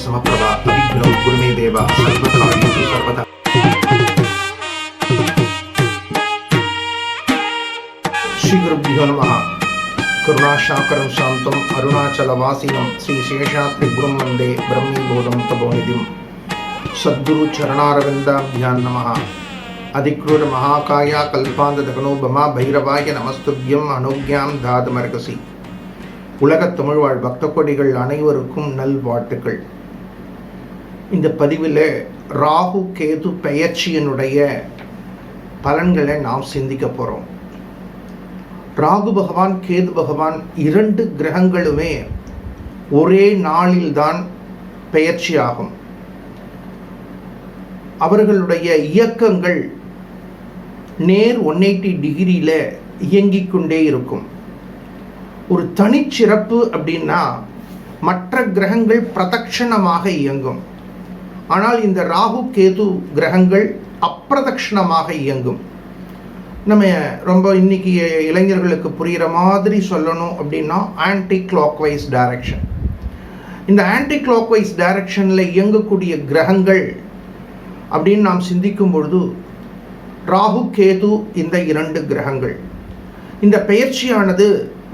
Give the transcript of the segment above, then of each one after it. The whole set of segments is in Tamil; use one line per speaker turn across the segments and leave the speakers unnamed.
சமப்பிரபா அபிக்ரம் குருமே தேவா சர்வதாரி சர்வதா ஸ்ரீகுருபியோ நம கருணாசாக்கரம் சாந்தம் அருணாச்சலவாசினம் ஸ்ரீ சேஷாத்ரிபுரம் வந்தே பிரம்மீபோதம் தபோநிதிம் சத்குரு சரணாரவிந்தாபியான் நம அதிக்ரூர மகாகாயா கல்பாந்த தகனோபமா பைரவாய நமஸ்துபியம் அனுக்யாம் தாதமர்கசி உலகத் தமிழ்வாழ் பக்த கொடிகள் அனைவருக்கும் நல்வாழ்த்துக்கள் இந்த பதிவில் ராகு கேது பெயர்ச்சியினுடைய பலன்களை நாம் சிந்திக்க போகிறோம் ராகு பகவான் கேது பகவான் இரண்டு கிரகங்களுமே ஒரே நாளில்தான் பெயர்ச்சியாகும். அவர்களுடைய இயக்கங்கள் நேர் ஒன் எயிட்டி டிகிரியில் இயங்கிக் கொண்டே இருக்கும். ஒரு தனிச்சிறப்பு அப்படின்னா மற்ற கிரகங்கள் பிரதட்சணமாக இயங்கும். ஆனால் இந்த ராகு கேது கிரகங்கள் அப்பிரதக்ஷணமாக இயங்கும். நம்ம ரொம்ப இன்னைக்கு இளைஞர்களுக்கு புரிகிற மாதிரி சொல்லணும் அப்படின்னா ஆன்டி கிளாக்வைஸ் டைரக்ஷன் இந்த ஆன்டி கிளாக்வைஸ் டைரக்ஷனில் இயங்கக்கூடிய கிரகங்கள் அப்படின்னு நாம் சிந்திக்கும் பொழுது ராகு கேது இந்த இரண்டு கிரகங்கள். இந்த பெயர்ச்சியானது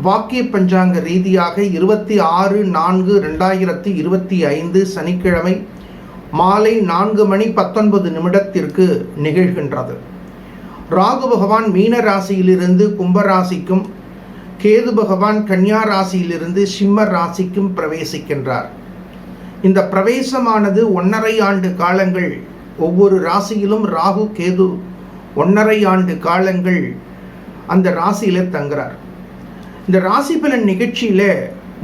வாக்கிய பஞ்சாங்க ரீதியாக இருபத்தி ஆறு நான்கு ரெண்டாயிரத்தி இருபத்தி ஐந்து சனிக்கிழமை மாலை நான்கு மணி பத்தொன்பது நிமிடத்திற்கு நிகழ்கின்றது. ராகு பகவான் மீன ராசியிலிருந்து கும்பராசிக்கும் கேது பகவான் கன்னியா ராசியிலிருந்து சிம்ம ராசிக்கும் பிரவேசிக்கின்றார். இந்த பிரவேசமானது ஒன்றரை ஆண்டு காலங்கள் ஒவ்வொரு ராசியிலும் ராகு கேது ஒன்றரை ஆண்டு காலங்கள் அந்த ராசியில் தங்குறார். இந்த ராசி பலன் நிகழ்ச்சியில்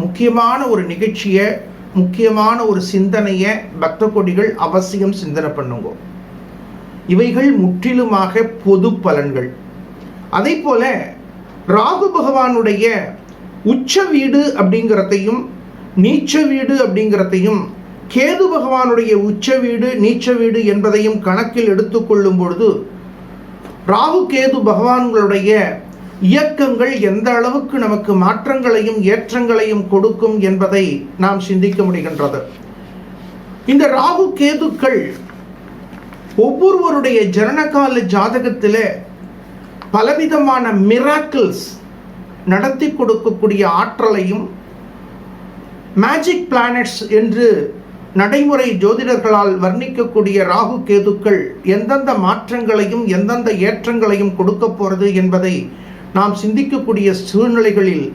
முக்கியமான ஒரு நிகழ்ச்சியை முக்கியமான ஒரு சிந்தனையை பக்த கொடிகள் அவசியம் சிந்தனை பண்ணுங்க. இவைகள் முற்றிலுமாக பொது பலன்கள். அதே போல ராகு பகவானுடைய உச்ச வீடு அப்படிங்கிறதையும் நீச்ச வீடு அப்படிங்கிறதையும் கேது பகவானுடைய உச்ச வீடு நீச்ச வீடு என்பதையும் கணக்கில் எடுத்துக்கொள்ளும் பொழுது ராகு கேது பகவான்களுடைய இயக்கங்கள் எந்த அளவுக்கு நமக்கு மாற்றங்களையும் ஏற்றங்களையும் கொடுக்கும் என்பதை நாம் சிந்திக்க முடிகின்றது. இந்த ராகு கேதுக்கள் ஒவ்வொருவருடைய ஜனனகால ஜாதகத்தில் பலவிதமான மிராக்கிள்ஸ் நடத்தி கொடுக்கக்கூடிய ஆற்றலையும் மேஜிக் பிளானட்ஸ் என்று நடைமுறை ஜோதிடர்களால் வர்ணிக்கக்கூடிய ராகு கேதுக்கள் எந்தெந்த மாற்றங்களையும் எந்தெந்த ஏற்றங்களையும் கொடுக்க போகிறது என்பதை நாம் சிந்திக்கக்கூடிய சூழ்நிலைகளில்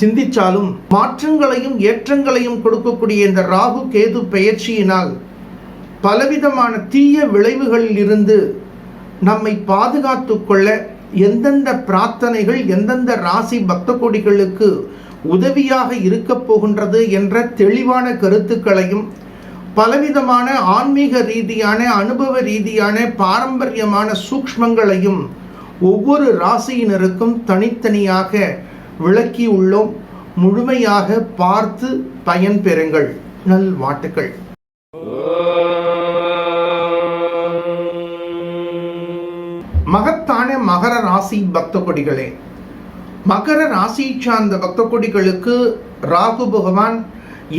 சிந்திச்சாலும் மாற்றங்களையும் ஏற்றங்களையும் கொடுக்கக்கூடிய இந்த ராகு கேது பெயர்ச்சியினால் பலவிதமான தீய விளைவுகளில் இருந்து நம்மை பாதுகாத்து கொள்ள எந்தெந்த பிரார்த்தனைகள் எந்தெந்த ராசி பக்த கொடிகளுக்கு உதவியாக இருக்கப் போகின்றது என்ற தெளிவான கருத்துக்களையும் பலவிதமான ஆன்மீக ரீதியான அனுபவ ரீதியான பாரம்பரியமான சூக்ஷ்மங்களையும் ஒவ்வொரு ராசியினருக்கும் தனித்தனியாக விளக்கி உள்ளோம். முழுமையாக பார்த்து பயன் பெறுங்கள். நல் நல்வாட்டுக்கள் மகத்தான மகர ராசி பக்த கொடிகளே மகர ராசியை சார்ந்த பக்த கொடிகளுக்கு ராகு பகவான்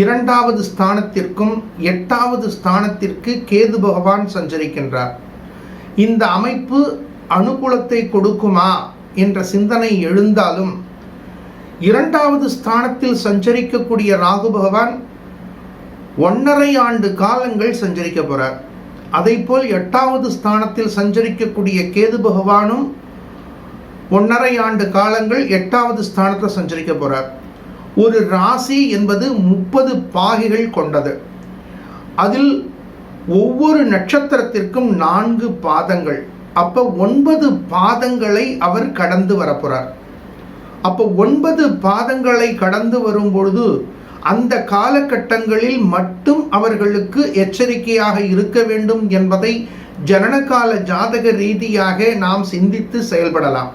இரண்டாவது ஸ்தானத்திற்கும் எட்டாவது ஸ்தானத்திற்கு கேது பகவான் சஞ்சரிக்கின்றார். இந்த அமைப்பு அனுகூலத்தை கொடுக்குமா என்ற சிந்தனை எழுந்தாலும் இரண்டாவது ஸ்தானத்தில் சஞ்சரிக்கக்கூடிய ராகு பகவான் ஒன்றரை ஆண்டு காலங்கள் சஞ்சரிக்க போகிறார் அதை போல் எட்டாவது ஸ்தானத்தில் சஞ்சரிக்கக்கூடிய கேது பகவானும் ஒன்றரை ஆண்டு காலங்கள் எட்டாவது ஸ்தானத்தில் சஞ்சரிக்க போகிறார் ஒரு ராசி என்பது முப்பது பாகைகள் கொண்டது. அதில் ஒவ்வொரு நட்சத்திரத்திற்கும் நான்கு பாதங்கள். அப்போ ஒன்பது பாதங்களை அவர் கடந்து வரப்போகிறார் அப்போ ஒன்பது பாதங்களை கடந்து வரும் பொழுது அந்த காலகட்டங்களில் மட்டும் அவர்களுக்கு எச்சரிக்கையாக இருக்க வேண்டும் என்பதை ஜனனகால ஜாதக ரீதியாக நாம் சிந்தித்து செயல்படலாம்.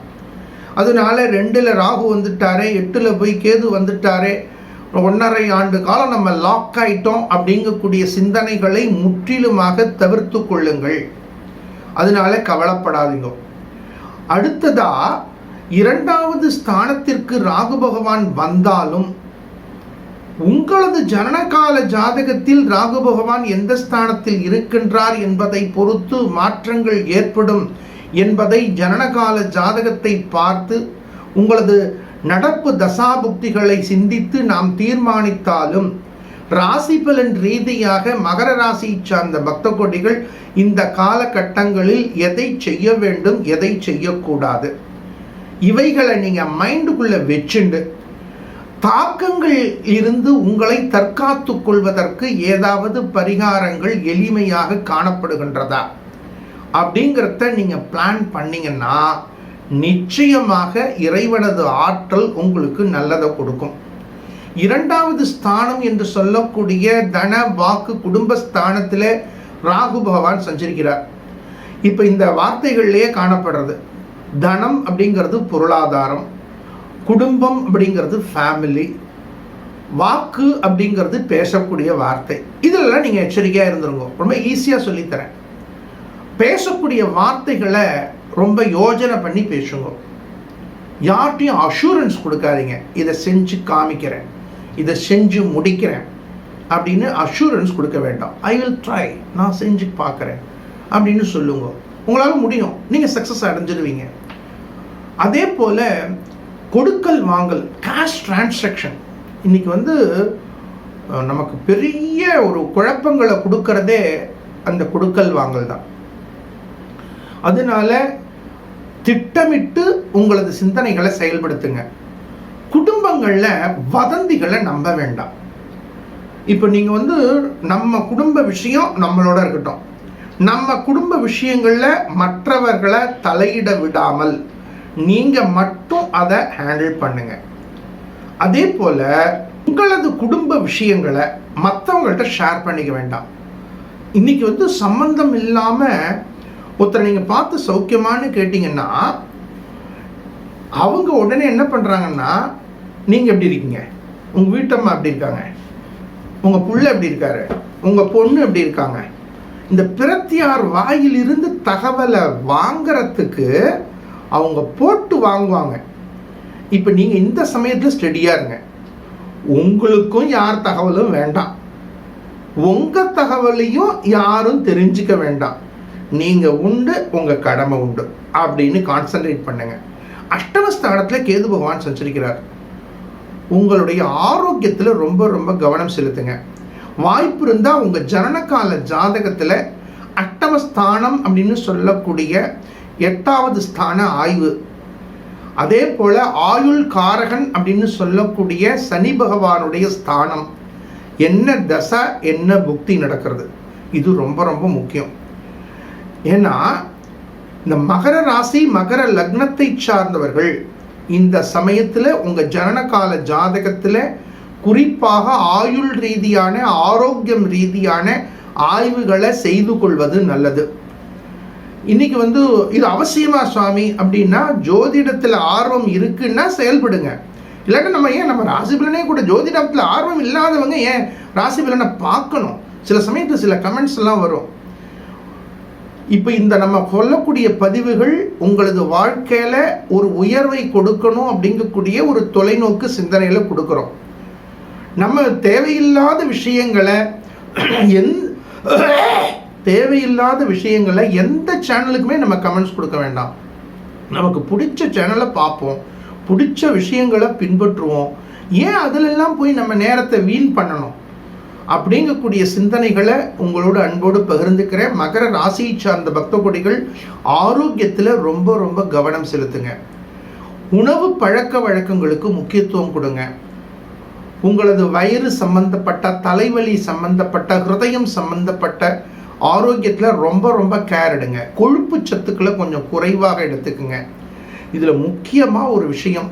அதனால ரெண்டில் ராகு வந்துட்டாரே எட்டில் போய் கேது வந்துட்டாரே ஒன்றரை ஆண்டு காலம் நம்ம லாக் ஆயிட்டோம் அப்படிங்கக்கூடிய சிந்தனைகளை முற்றிலுமாக தவிர்த்து கொள்ளுங்கள். அதனால கவலைப்படாதீங்க. அடுத்ததா இரண்டாவது ஸ்தானத்திற்கு ராகு பகவான் வந்தாலும்
உங்களது ஜனனகால ஜாதகத்தில் ராகு பகவான் எந்த ஸ்தானத்தில் இருக்கின்றார் என்பதை பொறுத்து மாற்றங்கள் ஏற்படும் என்பதை ஜனனகால ஜாதகத்தை பார்த்து உங்களது நடப்பு தசாபுக்திகளை சிந்தித்து நாம் தீர்மானித்தாலும் ராசி பலன் ரீதியாக மகர ராசியை சார்ந்த பக்த கோடிகள் இந்த காலகட்டங்களில் எதை செய்ய வேண்டும் எதை செய்யக்கூடாது? இவைகளை நீங்க மைண்டுக்குள்ள வச்சுண்டு தாக்கங்கள் இருந்து உங்களை தற்காத்து கொள்வதற்கு ஏதாவது பரிகாரங்கள் எளிமையாக காணப்படுகின்றதா? அப்படிங்கிறத நீங்க பிளான் பண்ணீங்கன்னா நிச்சயமாக இறைவனது ஆற்றல் உங்களுக்கு நல்லதை கொடுக்கும். இரண்டாவது ஸ்தானம் என்று சொல்லக்கூடிய தன வாக்கு குடும்ப ஸ்தானத்தில் ராகு பகவான் சஞ்சரிக்கிறார். இப்போ இந்த வார்த்தைகள்லேயே காணப்படுறது. தனம் அப்படிங்கிறது பொருளாதாரம் குடும்பம் அப்படிங்கிறது ஃபேமிலி வாக்கு அப்படிங்கிறது பேசக்கூடிய வார்த்தை. இதெல்லாம் நீங்கள் எச்சரிக்கையாக இருந்துருங்க. ரொம்ப ஈஸியாக சொல்லித்தரேன். பேசக்கூடிய வார்த்தைகளை ரொம்ப யோஜனை பண்ணி பேசுங்க. யார்கிட்டையும் அஷூரன்ஸ் கொடுக்காதீங்க. இதை செஞ்சு காமிக்கிறேன். இதை செஞ்சு முடிக்கிறேன் அப்படின்னு அஷூரன்ஸ் கொடுக்க வேண்டாம். ஐ வில் ட்ரை நான் செஞ்சு பார்க்குறேன். அப்படின்னு சொல்லுங்க. உங்களால் முடியும். நீங்கள் சக்ஸஸ் அடைஞ்சிடுவீங்க. அதே போல் கொடுக்கல் வாங்கல் கேஷ் டிரான்சாக்ஷன் இன்றைக்கி வந்து நமக்கு பெரிய ஒரு குழப்பங்களை கொடுக்கறதே அந்த கொடுக்கல் வாங்கல் தான். அதனால் திட்டமிட்டு உங்களது சிந்தனைகளை செயல்படுத்துங்க. குடும்பங்களில் வதந்திகளை நம்ப வேண்டாம். இப்போ நீங்கள் வந்து நம்ம குடும்ப விஷயம் நம்மளோட இருக்கட்டும். நம்ம குடும்ப விஷயங்களில் மற்றவர்களை தலையிட விடாமல் நீங்கள் மட்டும் அதை ஹேண்டில் பண்ணுங்க. அதே போல் உங்களது குடும்ப விஷயங்களை மற்றவங்கள்ட்ட ஷேர் பண்ணிக்க வேண்டாம். இன்னைக்கு வந்து சம்பந்தம் இல்லாமல் ஒருத்தரை நீங்கள் பார்த்து சௌக்கியமான்னு கேட்டிங்கன்னா அவங்க உடனே என்ன பண்ணுறாங்கன்னா நீங்கள் எப்படி இருக்கீங்க? உங்கள் வீட்டம்மா எப்படி இருக்காங்க? உங்கள் புள்ள எப்படி இருக்காரு? உங்கள் பொண்ணு எப்படி இருக்காங்க? இந்த பிரத்தியார் வாயிலிருந்து தகவலை வாங்கிறதுக்கு அவங்க போட்டு வாங்குவாங்க. இப்போ நீங்கள் இந்த சமயத்தில் ஸ்டெடியாக இருங்க. உங்களுக்கும் யார் தகவலும் வேண்டாம். உங்கள் தகவலையும் யாரும் தெரிஞ்சுக்க வேண்டாம். நீங்கள் உண்டு உங்கள் கடமை உண்டு அப்படின்னு கான்சென்ட்ரேட் பண்ணுங்க. அஷ்டமஸ்தானத்தில் கேது பகவான் சஞ்சரிக்கிறார். உங்களுடைய ஆரோக்கியத்தில் ரொம்ப ரொம்ப கவனம் செலுத்துங்க. வாய்ப்பு இருந்தால் உங்கள் ஜனனகால ஜாதகத்தில் அட்டமஸ்தானம் அப்படின்னு சொல்லக்கூடிய எட்டாவது ஸ்தான ஆய்வு. அதே போல் ஆயுள் காரகன் அப்படின்னு சொல்லக்கூடிய சனி பகவானுடைய ஸ்தானம். என்ன தசை என்ன புக்தி நடக்கிறது? இது ரொம்ப ரொம்ப முக்கியம். ஏன்னா இந்த மகர ராசி மகர லக்னத்தை சார்ந்தவர்கள் இந்த சமயத்தில் உங்கள் ஜனனகால ஜாதகத்தில் குறிப்பாக ஆயுள் ரீதியான ஆரோக்கியம் ரீதியான ஆய்வுகளை செய்து கொள்வது நல்லது. இன்னைக்கு வந்து இது அவசியமா சுவாமி? அப்படின்னா ஜோதிடத்தில் ஆர்வம் இருக்குன்னா செயல்படுங்க. இல்லைன்னா நம்ம ஏன் நம்ம ராசிபலனே கூட ஜோதிடத்தில் ஆர்வம் இல்லாதவங்க ஏன் ராசிபலனை பார்க்கணும்? சில சமயத்தில் சில கமெண்ட்ஸ் எல்லாம் வரும். இப்போ இந்த நம்ம சொல்லக்கூடிய பதிவுகள் உங்களது வாழ்க்கையில் ஒரு உயர்வை கொடுக்கணும் அப்படிங்கக்கூடிய ஒரு தொலைநோக்கு சிந்தனையில் கொடுக்குறோம். நம்ம தேவையில்லாத விஷயங்களை எந் தேவையில்லாத விஷயங்களை எந்த சேனலுக்குமே நம்ம கமெண்ட்ஸ் கொடுக்க வேண்டாம். நமக்கு பிடிச்ச சேனலை பார்ப்போம். பிடிச்ச விஷயங்களை பின்பற்றுவோம். ஏன் அதிலெல்லாம் போய் நம்ம நேரத்தை வீண் பண்ணணும்? அப்படிங்கக்கூடிய சிந்தனைகளை உங்களோட அன்போடு பகிர்ந்துக்கிறேன். மகர ராசியை சார்ந்த பக்த கொடிகள் ஆரோக்கியத்தில் ரொம்ப ரொம்ப கவனம் செலுத்துங்க. உணவு பழக்க வழக்கங்களுக்கு முக்கியத்துவம் கொடுங்க. உங்களது வயிறு சம்பந்தப்பட்ட தலைவலி சம்பந்தப்பட்ட ஹிருதயம் சம்பந்தப்பட்ட ஆரோக்கியத்தில் ரொம்ப ரொம்ப கேர் எடுங்க. கொழுப்பு சத்துக்களை கொஞ்சம் குறைவாக எடுத்துக்குங்க. இதில் முக்கியமாக ஒரு விஷயம்.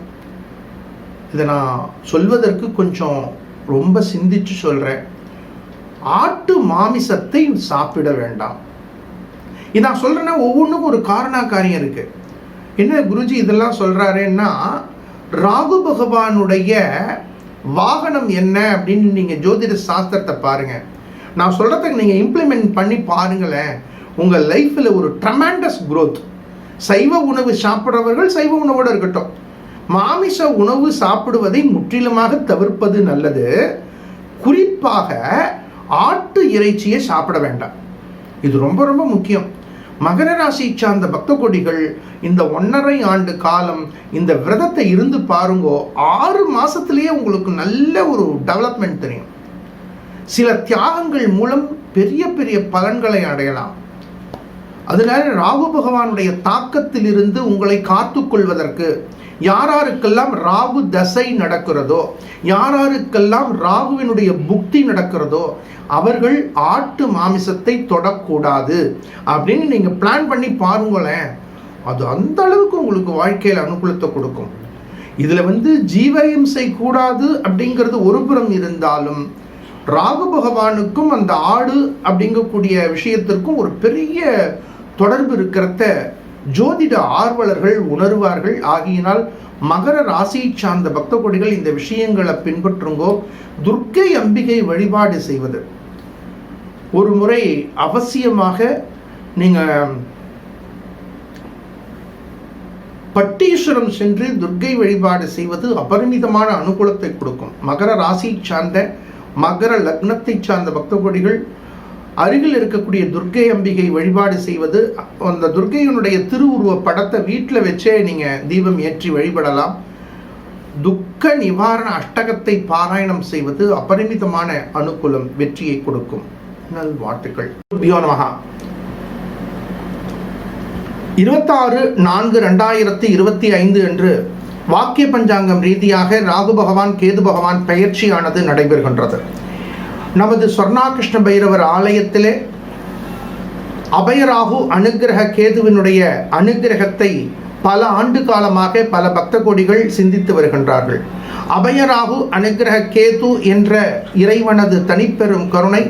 இதை நான் சொல்வதற்கு கொஞ்சம் ரொம்ப சிந்திச்சு சொல்கிறேன் ஆட்டு மாமிசத்தை சாப்பிட வேண்டாம். இதான் நான் சொல்கிறேன்னா ஒவ்வொன்றுக்கும் ஒரு காரண காரியம் இருக்குது என்ன குருஜி இதெல்லாம் சொல்கிறாருன்னா ராகு பகவானுடைய வாகனம் என்ன அப்படின்னு நீங்கள் ஜோதிட சாஸ்திரத்தை பாருங்கள் நான் சொல்கிறதுக்கு நீங்கள் இம்ப்ளிமெண்ட் பண்ணி பாருங்களேன். உங்கள் லைஃப்பில் ஒரு ட்ரமாண்டஸ் குரோத் சைவ உணவு சாப்பிட்றவர்கள் சைவ உணவோடு இருக்கட்டும். மாமிச உணவு சாப்பிடுவதை முற்றிலுமாக தவிர்ப்பது நல்லது. குறிப்பாக ஆட்டு இறைச்சியை சாப்பிட வேண்டாம். இது ரொம்ப ரொம்ப முக்கியம். மகர ராசி சார்ந்த பக்த கொடிகள் இந்த ஒன்றரை ஆண்டு காலம் இந்த விரதத்தை இருந்து பாருங்கோ ஆறு மாதத்துலேயே உங்களுக்கு நல்ல ஒரு டெவலப்மெண்ட் தெரியும். சில தியாகங்கள் மூலம் பெரிய பெரிய பலன்களை அடையலாம். அதனால ராகு பகவானுடைய தாக்கத்திலிருந்து உங்களை காத்துக்கொள்வதற்கு யாராருக்கெல்லாம் ராகு தசை நடக்கிறதோ யாராருக்கெல்லாம் ராகுவினுடைய புக்தி நடக்கிறதோ அவர்கள் ஆட்டு மாமிசத்தை தொடக்கூடாது அப்படின்னு நீங்கள் பிளான் பண்ணி பாருங்களேன். அது அந்த அளவுக்கு உங்களுக்கு வாழ்க்கையில் அனுகூலத்தை கொடுக்கும். இதில் வந்து ஜீவஹிம்சை கூடாது அப்படிங்கிறது ஒரு புறம் இருந்தாலும் ராகு பகவானுக்கும் அந்த ஆடு அப்படிங்கக்கூடிய விஷயத்திற்கும் ஒரு பெரிய தொடர்பு இருக்கிறத ஜோதிட ஆர்வலர்கள் உணர்வார்கள். ஆகியினால் மகர ராசியை சார்ந்த பக்த கொடிகள் இந்த விஷயங்களை பின்பற்றுங்கோ. துர்க்கை அம்பிகை வழிபாடு செய்வது. ஒரு முறை அவசியமாக நீங்க பட்டீஸ்வரம் சென்று துர்க்கை வழிபாடு செய்வது அபரிமிதமான அனுகூலத்தை கொடுக்கும். மகர ராசியை சார்ந்த மகர லக்னத்தை சார்ந்த பக்த கொடிகள் அருகில் இருக்கக்கூடிய துர்க்கை அம்பிகை வழிபாடு செய்வது அந்த துர்க்கையினுடைய திருவுருவ படத்தை வீட்டில் வச்சே நீங்கள் தீபம் ஏற்றி வழிபடலாம். துக்க நிவாரண அஷ்டகத்தை பாராயணம் செய்வது அபரிமிதமான அனுகூலம் வெற்றியை கொடுக்கும். நல்வாழ்த்துக்கள் பியோ இருபத்தாறு நான்கு ரெண்டாயிரத்தி இருபத்தி ஐந்து அன்று வாக்கிய பஞ்சாங்கம் ரீதியாக ராகு பகவான் கேது பகவான் பயிற்சியானது நடைபெறுகின்றது. நமது சொர்ணாகிருஷ்ண பைரவர் ஆலயத்திலே அபயராகு அனுக்கிரக கேதுவினுடைய அனுக்கிரகத்தை பல ஆண்டு காலமாக பல பக்த கோடிகள் சிந்தித்து வருகின்றார்கள். அபயராகு அனுகிரக கேது என்ற இறைவனது தனிப்பெரும் கருணை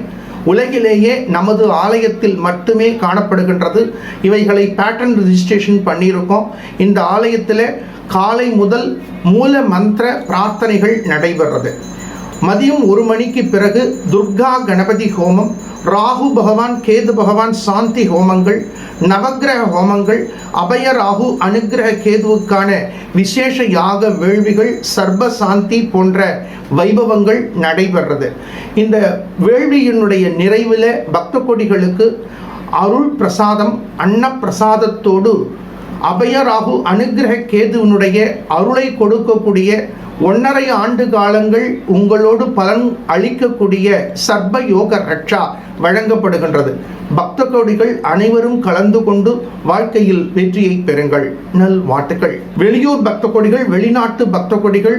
உலகிலேயே நமது ஆலயத்தில் மட்டுமே காணப்படுகின்றது. இவைகளை பேட்டன் ரிஜிஸ்ட்ரேஷன் பண்ணியிருக்கோம். இந்த ஆலயத்தில் காலை முதல் மூல மந்திர பிரார்த்தனைகள் நடைபெறுறது. மதியம் ஒரு மணிக்கு பிறகு துர்கா கணபதி ஹோமம் ராகு பகவான் கேது பகவான் சாந்தி ஹோமங்கள் நவக்கிரக ஹோமங்கள் அபய ராகு அனுகிரக கேதுவுக்கான விசேஷ யாக வேள்விகள் சர்ப சாந்தி போன்ற வைபவங்கள் நடைபெறது இந்த வேள்வியினுடைய நிறைவில் பக்த கொடிகளுக்கு அருள் பிரசாதம் அன்ன பிரசாதத்தோடு அபயராகு அனுகிரக கேதுவினுடைய அருளை கொடுக்கக்கூடிய ஒன்றரை ஆண்டு காலங்கள் உங்களோடு பலன் அளிக்கக்கூடிய சர்ப யோக ரக்ஷா வழங்கப்படுகின்றது. பக்த கோடிகள் அனைவரும் கலந்து கொண்டு வாழ்க்கையில் வெற்றியை பெறுங்கள். நல் வாழ்த்துக்கள் வெளியூர் பக்த கோடிகள் வெளிநாட்டு பக்த கொடிகள்